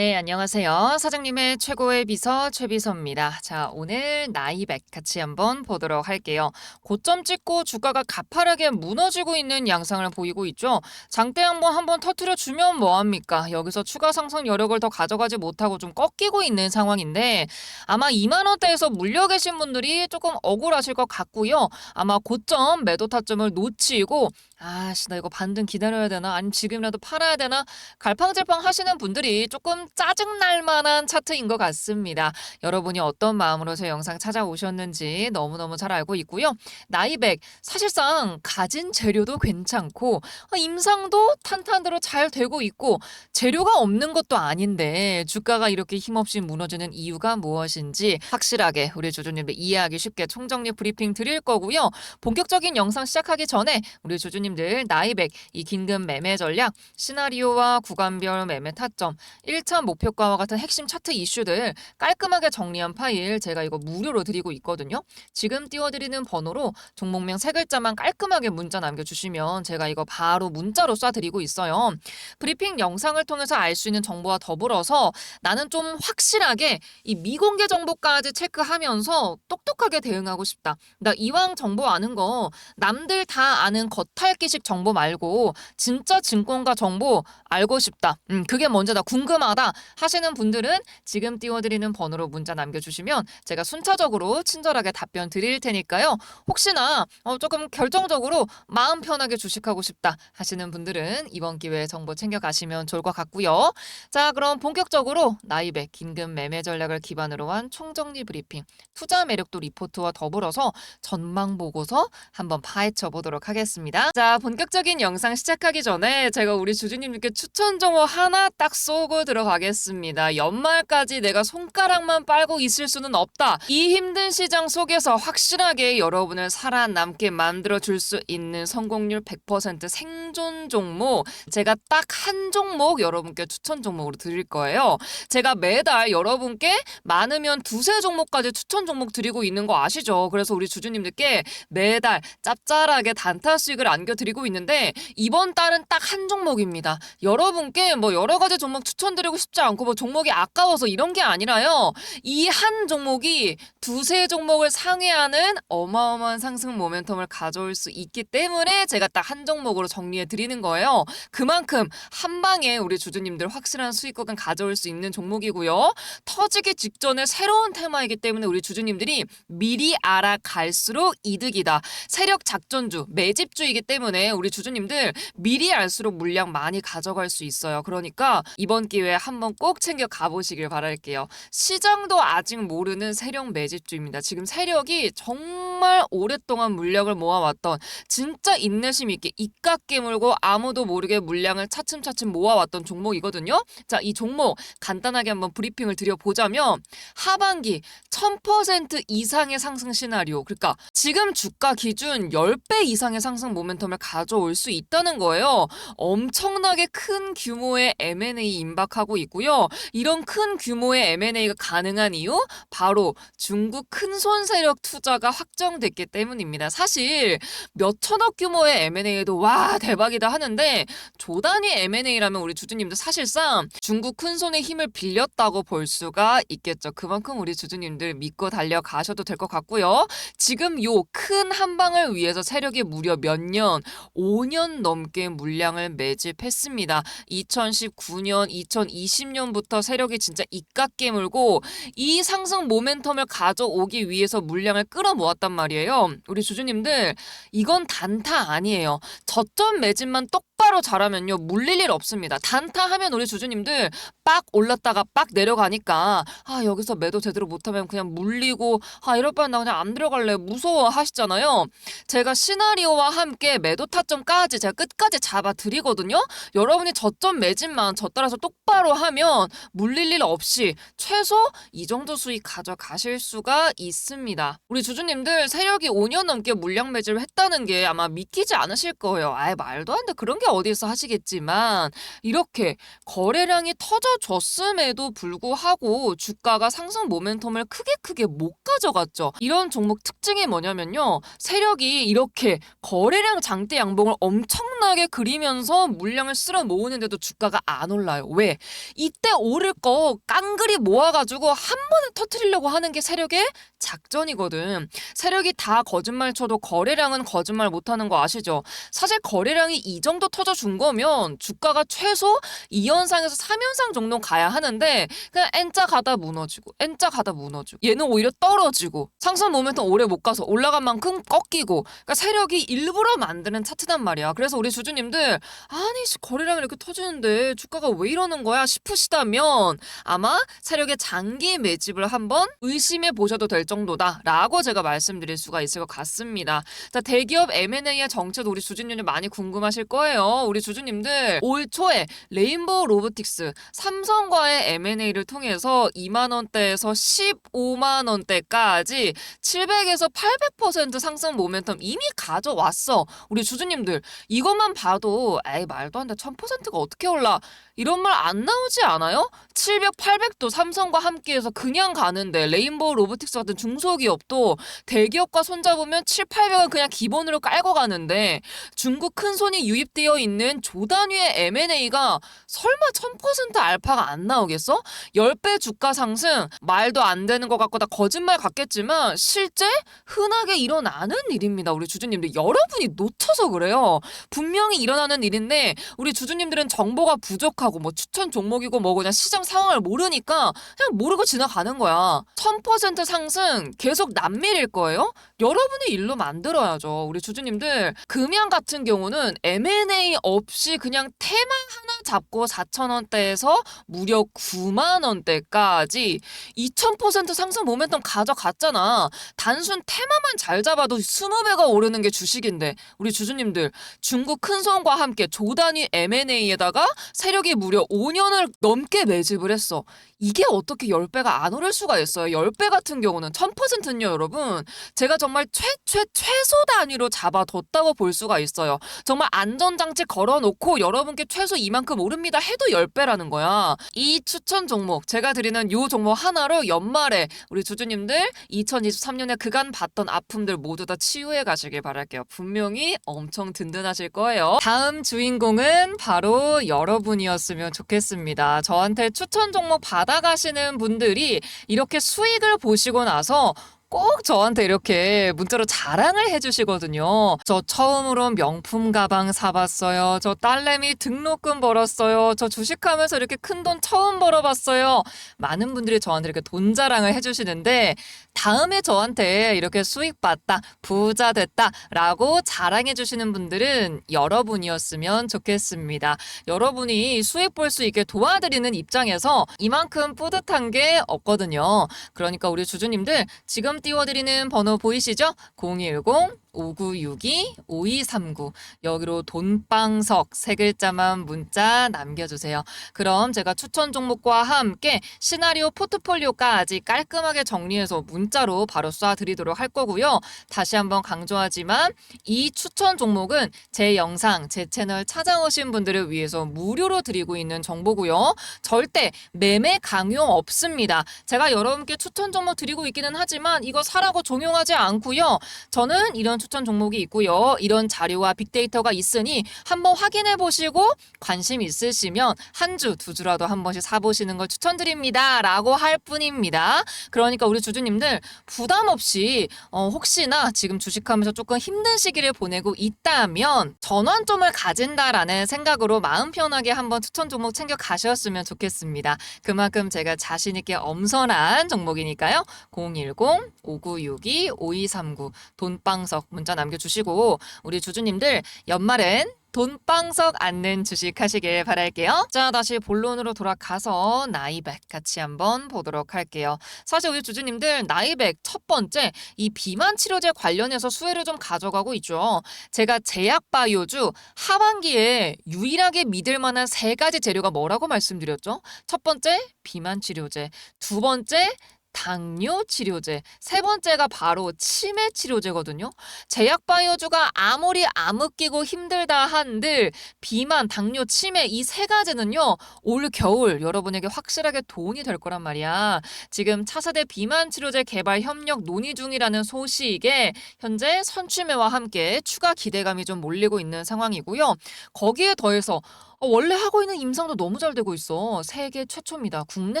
네, 안녕하세요. 사장님의 최고의 비서 최비서입니다. 자, 오늘 나이백 같이 한번 보도록 할게요. 고점 찍고 주가가 가파르게 무너지고 있는 양상을 보이고 있죠. 장대 한번 한번 터트려 주면 뭐 합니까? 여기서 추가 상승 여력을 더 가져가지 못하고 좀 꺾이고 있는 상황인데 아마 2만 원대에서 물려 계신 분들이 조금 억울하실 것 같고요. 아마 고점 매도 타점을 놓치고 아씨 나 이거 반등 기다려야 되나 아니면 지금이라도 팔아야 되나 갈팡질팡 하시는 분들이 조금 짜증날 만한 차트인 것 같습니다. 여러분이 어떤 마음으로 제 영상 찾아오셨는지 너무너무 잘 알고 있고요. 나이백 사실상 가진 재료도 괜찮고 어, 임상도 탄탄대로 잘 되고 있고 재료가 없는 것도 아닌데 주가가 이렇게 힘없이 무너지는 이유가 무엇인지 확실하게 우리 주주님들 이해하기 쉽게 총정리 브리핑 드릴 거고요. 본격적인 영상 시작하기 전에 우리 주주님들 나이백 이 긴급 매매 전략 시나리오와 구간별 매매 타점 1차 목표가와 같은 핵심 차트 이슈들 깔끔하게 정리한 파일 제가 이거 무료로 드리고 있거든요. 지금 띄워드리는 번호로 종목명 세 글자만 깔끔하게 문자 남겨주시면 제가 이거 바로 문자로 쏴드리고 있어요. 브리핑 영상을 통해서 알 수 있는 정보와 더불어서 나는 좀 확실하게 이 미공개 정보까지 체크하면서 똑똑하게 대응하고 싶다. 나 이왕 정보 아는 거 남들 다 아는 겉핥기식 정보 말고 진짜 증권가 정보 알고 싶다. 음, 그게 먼저 나 궁금하다 하시는 분들은 지금 띄워드리는 번호로 문자 남겨주시면 제가 순차적으로 친절하게 답변 드릴 테니까요. 혹시나 어, 조금 결정적으로 마음 편하게 주식하고 싶다 하시는 분들은 이번 기회에 정보 챙겨가시면 좋을 것 같고요. 자, 그럼 본격적으로 나이백 긴급 매매 전략을 기반으로 한 총정리 브리핑, 투자 매력도 리포트와 더불어서 전망 보고서 한번 파헤쳐 보도록 하겠습니다. 자, 본격적인 영상 시작하기 전에 제가 우리 주주님들께 추천 정보 하나 딱 쏘고 들어가 겠습니다. 연말까지 내가 손가락만 빨고 있을 수는 없다. 이 힘든 시장 속에서 확실하게 여러분을 살아남게 만들어 줄 수 있는 성공률 100% 생존 종목 제가 딱 한 종목 여러분께 추천 종목으로 드릴 거예요. 제가 매달 여러분께 많으면 두세 종목까지 추천 종목 드리고 있는 거 아시죠? 그래서 우리 주주님들께 매달 짭짤하게 단타 수익을 안겨드리고 있는데 이번 달은 딱 한 종목입니다. 여러분께 뭐 여러 가지 종목 추천드리고 싶지 않고 뭐 종목이 아까워서 이런 게 아니라요. 이 한 종목이 두세 종목을 상회하는 어마어마한 상승 모멘텀을 가져올 수 있기 때문에 제가 딱 한 종목으로 정리해 드리는 거예요. 그만큼 한 방에 우리 주주님들 확실한 수익금을 가져올 수 있는 종목이고요. 터지기 직전에 새로운 테마이기 때문에 우리 주주님들이 미리 알아갈수록 이득이다. 세력 작전주, 매집주이기 때문에 우리 주주님들 미리 알수록 물량 많이 가져갈 수 있어요. 그러니까 이번 기회에 한번 꼭 챙겨 가보시길 바랄게요. 시장도 아직 모르는 세력 매집주입니다. 지금 세력이 정말 오랫동안 물량을 모아왔던 진짜 인내심 있게 입각 깨물고 아무도 모르게 물량을 차츰차츰 모아왔던 종목이거든요. 자, 이 종목 간단하게 한번 브리핑을 드려보자면 하반기 1000% 이상의 상승 시나리오. 그러니까 지금 주가 기준 10배 이상의 상승 모멘텀을 가져올 수 있다는 거예요. 엄청나게 큰 규모의 M&A 임박하고 있고요. 이런 큰 규모의 M&A가 가능한 이유 바로 중국 큰손 세력 투자가 확정됐기 때문입니다. 사실 몇 천억 규모의 M&A도 와 대박이다 하는데 조단위 M&A라면 우리 주주님들 사실상 중국 큰손의 힘을 빌렸다고 볼 수가 있겠죠. 그만큼 우리 주주님들 믿고 달려가셔도 될 것 같고요. 지금 요 큰 한방을 위해서 세력이 무려 몇 년, 5년 넘게 물량을 매집했습니다. 2019년, 2020 년부터 세력이 진짜 입각 깨물고 이 상승 모멘텀을 가져오기 위해서 물량을 끌어모았단 말이에요. 우리 주주님들 이건 단타 아니에요. 저점 매집만 똑바로 잘하면요 물릴 일 없습니다. 단타 하면 우리 주주님들 빡 올랐다가 빡 내려가니까 아 여기서 매도 제대로 못하면 그냥 물리고 아 이럴 바엔 나 그냥 안 들어갈래 무서워 하시잖아요. 제가 시나리오와 함께 매도 타점까지 제가 끝까지 잡아 드리거든요. 여러분이 저점 매집만 저 따라서 똑바로 하면 물릴 일 없이 최소 이 정도 수익 가져가실 수가 있습니다. 우리 주주님들 세력이 5년 넘게 물량 매집을 했다는 게 아마 믿기지 않으실 거예요. 아예 말도 안 돼. 그런 게 어디서 하시겠지만 이렇게 거래량이 터져줬음에도 불구하고 주가가 상승 모멘텀을 크게 크게 못 가져갔죠. 이런 종목 특징이 뭐냐면요. 세력이 이렇게 거래량 장대 양봉을 엄청나게 그리면서 물량을 쓸어 모으는데도 주가가 안 올라요. 왜? 이때 오를 거 깡그리 모아가지고 한 번에 터트리려고 하는 게 세력의 작전이거든. 세력이 다 거짓말 쳐도 거래량은 거짓말 못하는 거 아시죠? 사실 거래량이 이 정도 터져준 거면 주가가 최소 2연상에서 3연상 정도 가야 하는데 그냥 N자 가다 무너지고 N자 가다 무너지고 얘는 오히려 떨어지고 상승 모멘텀 오래 못 가서 올라간 만큼 꺾이고 그러니까 세력이 일부러 만드는 차트단 말이야. 그래서 우리 주주님들 아니 씨, 거래량이 이렇게 터지는데 주가가 왜 이러는 거야 싶으시다면 아마 세력의 장기 매집을 한번 의심해 보셔도 될 정도다라고 제가 말씀드릴 수가 있을 것 같습니다. 자 대기업 M&A의 정체도 우리 주주님들 많이 궁금하실 거예요. 우리 주주님들 올 초에 레인보우 로보틱스 삼성과의 M&A를 통해서 2만 원대에서 15만 원대까지 700에서 800% 상승 모멘텀 이미 가져왔어. 우리 주주님들 이것만 봐도 에이 말도 안 돼. 1000%가 어떻게 올라? 이런 말 안 나오지 않아요? 700, 800도 삼성과 함께해서 그냥 가는데 레인보우 로보틱스 같은 중소기업도 대기업과 손잡으면 7, 800은 그냥 기본으로 깔고 가는데 중국 큰 손이 유입되어 있는 조단위의 M&A가 설마 1000% 알파가 안 나오겠어? 10배 주가 상승 말도 안 되는 것 같고 다 거짓말 같겠지만 실제 흔하게 일어나는 일입니다. 우리 주주님들 여러분이 놓쳐서 그래요. 분명히 일어나는 일인데 우리 주주님들은 정보가 부족하고 뭐 추천 종목이고 뭐 그냥 시장 상황을 모르니까 그냥 모르고 지나가는 거야. 1000% 상승 계속 남밀일 거예요? 여러분의 일로 만들어야죠. 우리 주주님들 금양 같은 경우는 M&A 없이 그냥 테마 하나 잡고 4,000원대에서 무려 9만 원대까지 2000% 상승 모멘텀 가져갔잖아. 단순 테마만 잘 잡아도 20배가 오르는 게 주식인데 우리 주주님들 중국 큰 손과 함께 조단위 M&A에다가 세력이 무려 5년을 넘게 매집을 했어. 이게 어떻게 10배가 안 오를 수가 있어요. 10배 같은 경우는 1000%는요, 여러분. 제가 정말 최최 최소 단위로 잡아뒀다고 볼 수가 있어요. 정말 안전장치 걸어놓고 여러분께 최소 이만큼 오릅니다 해도 10배라는 거야. 이 추천 종목, 제가 드리는 요 종목 하나로 연말에 우리 주주님들 2023년에 그간 봤던 아픔들 모두 다 치유해 가시길 바랄게요. 분명히 엄청 든든하실 거예요. 다음 주인공은 바로 여러분이었 으면 좋겠습니다. 저한테 추천 종목 받아가시는 분들이 이렇게 수익을 보시고 나서 꼭 저한테 이렇게 문자로 자랑을 해주시거든요. 저 처음으로 명품 가방 사봤어요. 저 딸내미 등록금 벌었어요. 저 주식하면서 이렇게 큰 돈 처음 벌어봤어요. 많은 분들이 저한테 이렇게 돈 자랑을 해주시는데 다음에 저한테 이렇게 수익 봤다, 부자 됐다 라고 자랑해 주시는 분들은 여러분이었으면 좋겠습니다. 여러분이 수익 볼 수 있게 도와드리는 입장에서 이만큼 뿌듯한 게 없거든요. 그러니까 우리 주주님들 지금 띄워드리는 번호 보이시죠? 010 5962-5239 여기로 돈방석 세 글자만 문자 남겨주세요. 그럼 제가 추천 종목과 함께 시나리오 포트폴리오까지 깔끔하게 정리해서 문자로 바로 쏴드리도록 할 거고요. 다시 한번 강조하지만 이 추천 종목은 제 영상, 제 채널 찾아오신 분들을 위해서 무료로 드리고 있는 정보고요. 절대 매매 강요 없습니다. 제가 여러분께 추천 종목 드리고 있기는 하지만 이거 사라고 종용하지 않고요. 저는 이런 추천 종목이 있고요. 이런 자료와 빅데이터가 있으니 한번 확인해 보시고 관심 있으시면 한 주, 두 주라도 한 번씩 사보시는 걸 추천드립니다. 라고 할 뿐입니다. 그러니까 우리 주주님들 부담 없이 어, 혹시나 지금 주식하면서 조금 힘든 시기를 보내고 있다면 전환점을 가진다라는 생각으로 마음 편하게 한번 추천 종목 챙겨 가셨으면 좋겠습니다. 그만큼 제가 자신있게 엄선한 종목이니까요. 010-5962-5239 돈방석 문자 남겨주시고 우리 주주님들 연말엔 돈방석 앉는 주식 하시길 바랄게요. 자, 다시 본론으로 돌아가서 나이백 같이 한번 보도록 할게요. 사실 우리 주주님들 나이백 첫 번째 이 비만 치료제 관련해서 수혜를 좀 가져가고 있죠. 제가 제약바이오주 하반기에 유일하게 믿을 만한 세 가지 재료가 뭐라고 말씀드렸죠? 첫 번째 비만 치료제, 두 번째 당뇨 치료제. 세 번째가 바로 치매 치료제거든요. 제약 바이오주가 아무리 암흑기고 힘들다 한들 비만, 당뇨, 치매 이 세 가지는요. 올 겨울 여러분에게 확실하게 도움이 될 거란 말이야. 지금 차세대 비만 치료제 개발 협력 논의 중이라는 소식에 현재 선취매와 함께 추가 기대감이 좀 몰리고 있는 상황이고요. 거기에 더해서 어, 원래 하고 있는 임상도 너무 잘 되고 있어. 세계 최초입니다. 국내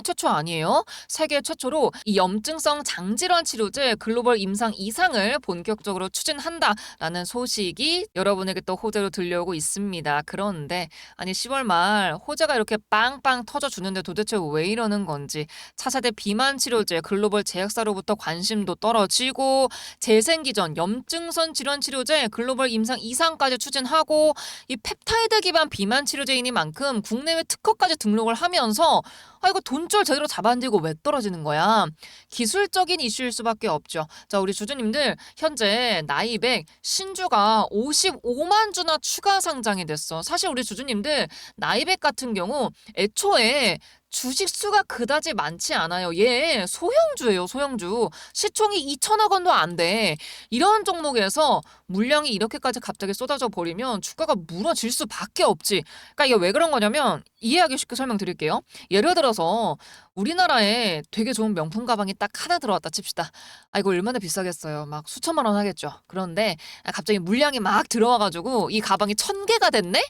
최초 아니에요? 세계 최초로 이 염증성 장질환 치료제 글로벌 임상 이상을 본격적으로 추진한다라는 소식이 여러분에게 또 호재로 들려오고 있습니다. 그런데 아니 10월 말 호재가 이렇게 빵빵 터져 주는데 도대체 왜 이러는 건지 차세대 비만 치료제 글로벌 제약사로부터 관심도 떨어지고 재생기 전 염증선 질환 치료제 글로벌 임상 이상까지 추진하고 이 펩타이드 기반 비만 치료제 이니만큼 국내외 특허까지 등록을 하면서 아 이거 돈줄 제대로 잡았는데 이거 왜 떨어지는 거야? 기술적인 이슈일 수밖에 없죠. 자 우리 주주님들 현재 나이백 신주가 55만 주나 추가 상장이 됐어. 사실 우리 주주님들 나이백 같은 경우 애초에 주식 수가 그다지 많지 않아요. 얘 소형주예요, 소형주. 시총이 2천억 원도 안 돼. 이런 종목에서 물량이 이렇게까지 갑자기 쏟아져 버리면 주가가 무너질 수밖에 없지. 그러니까 이게 왜 그런 거냐면 이해하기 쉽게 설명드릴게요. 예를 들어 서 우리나라에 되게 좋은 명품 가방이 딱 하나 들어왔다 칩시다. 아 이거 얼마나 비싸겠어요. 막 수천만 원 하겠죠. 그런데 갑자기 물량이 막 들어와가지고 이 가방이 천 개가 됐네?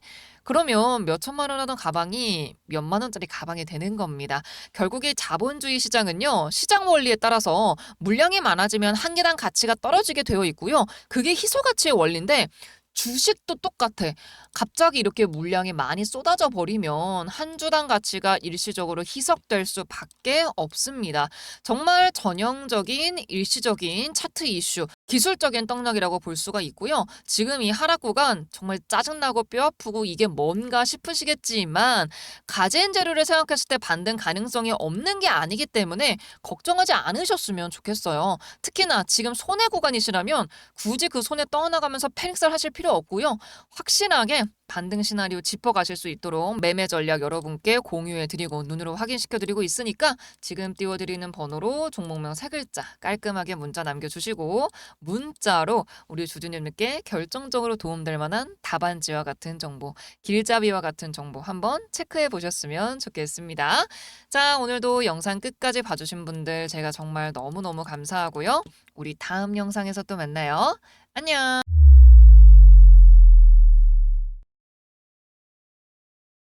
그러면 몇 천만 원 하던 가방이 몇만 원짜리 가방이 되는 겁니다. 결국에 자본주의 시장은요, 시장 원리에 따라서 물량이 많아지면 한 개당 가치가 떨어지게 되어 있고요. 그게 희소 가치의 원리인데, 주식도 똑같아. 갑자기 이렇게 물량이 많이 쏟아져 버리면 한 주당 가치가 일시적으로 희석될 수밖에 없습니다. 정말 전형적인 일시적인 차트 이슈, 기술적인 떡락이라고 볼 수가 있고요. 지금 이 하락 구간 정말 짜증나고 뼈 아프고 이게 뭔가 싶으시겠지만 가진 재료를 생각했을 때 반등 가능성이 없는 게 아니기 때문에 걱정하지 않으셨으면 좋겠어요. 특히나 지금 손해 구간이시라면 굳이 그 손에 떠나가면서 패닉살 하실 필요 없고요. 확실하게 반등 시나리오 짚어가실 수 있도록 매매 전략 여러분께 공유해드리고 눈으로 확인시켜드리고 있으니까 지금 띄워드리는 번호로 종목명 세 글자 깔끔하게 문자 남겨주시고 문자로 우리 주주님들께 결정적으로 도움될 만한 답안지와 같은 정보, 길잡이와 같은 정보 한번 체크해 보셨으면 좋겠습니다. 자, 오늘도 영상 끝까지 봐주신 분들 제가 정말 너무너무 감사하고요. 우리 다음 영상에서 또 만나요. 안녕!